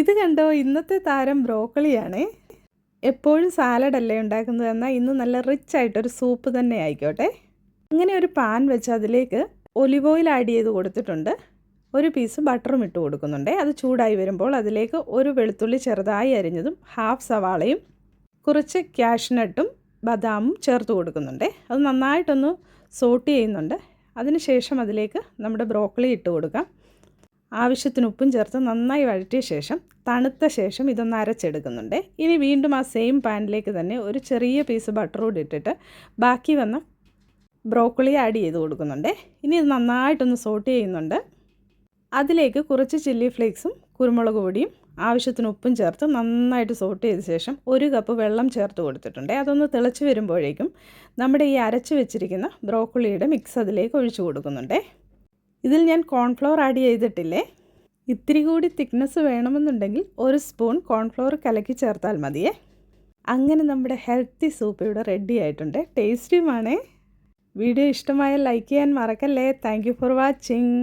ഇത് കണ്ടോ? ഇന്നത്തെ താരം ബ്രോക്കളിയാണ്. എപ്പോഴും സാലഡല്ലേ ഉണ്ടാക്കുന്നത് എന്നാൽ ഇന്ന് നല്ല റിച്ച് ആയിട്ടൊരു സൂപ്പ് തന്നെ ആയിക്കോട്ടെ. അങ്ങനെ ഒരു പാൻ വെച്ച് അതിലേക്ക് ഒലിവ് ഓയിൽ ആഡ് ചെയ്ത് കൊടുത്തിട്ടുണ്ട്. ഒരു പീസ് ബട്ടറും ഇട്ട് കൊടുക്കുന്നുണ്ട്. അത് ചൂടായി വരുമ്പോൾ അതിലേക്ക് ഒരു വെളുത്തുള്ളി ചെറുതായി അരിഞ്ഞതും ഹാഫ് സവാളയും കുറച്ച് ക്യാഷ്നട്ടും ബദാമും ചേർത്ത് കൊടുക്കുന്നുണ്ട്. അത് നന്നായിട്ടൊന്ന് സോട്ട് ചെയ്യുന്നുണ്ട്. അതിനുശേഷം അതിലേക്ക് നമ്മുടെ ബ്രോക്കലി ഇട്ട് കൊടുക്കാം. ആവശ്യത്തിന് ഉപ്പും ചേർത്ത് നന്നായി വഴറ്റിയ ശേഷം തണുത്ത ശേഷം ഇതൊന്ന് അരച്ചെടുക്കുന്നുണ്ട്. ഇനി വീണ്ടും ആ സെയിം പാനിലേക്ക് തന്നെ ഒരു ചെറിയ പീസ് ബട്ടർ കൂടി ഇട്ടിട്ട് ബാക്കി വന്ന ബ്രോക്കളി ആഡ് ചെയ്ത് കൊടുക്കുന്നുണ്ട്. ഇനി ഇത് നന്നായിട്ടൊന്ന് സോട്ട് ചെയ്യുന്നുണ്ട്. അതിലേക്ക് കുറച്ച് ചില്ലി ഫ്ലേക്സും കുരുമുളക് പൊടിയും ആവശ്യത്തിന് ഉപ്പും ചേർത്ത് നന്നായിട്ട് സോട്ട് ചെയ്ത ശേഷം ഒരു കപ്പ് വെള്ളം ചേർത്ത് കൊടുത്തിട്ടുണ്ട്. അതൊന്ന് തിളച്ച് വരുമ്പോഴേക്കും നമ്മുടെ ഈ അരച്ച് വെച്ചിരിക്കുന്ന ബ്രോക്കളിയുടെ മിക്സ് അതിലേക്ക് ഒഴിച്ചു കൊടുക്കുന്നുണ്ട്. ഇതിൽ ഞാൻ കോൺഫ്ലോർ ആഡ് ചെയ്തിട്ടില്ലേ? ഇത്തിരി കൂടി തിക്നെസ് വേണമെന്നുണ്ടെങ്കിൽ ഒരു സ്പൂൺ കോൺഫ്ലോർ കലക്കി ചേർത്താൽ മതിയേ. അങ്ങനെ നമ്മുടെ ഹെൽത്തി സൂപ്പ് ഇവിടെ റെഡി ആയിട്ടുണ്ട്. ടേസ്റ്റിയുമാണേ വീഡിയോ ഇഷ്ടമായാൽ ലൈക്ക് ചെയ്യാൻ മറക്കല്ലേ. Thank for watching.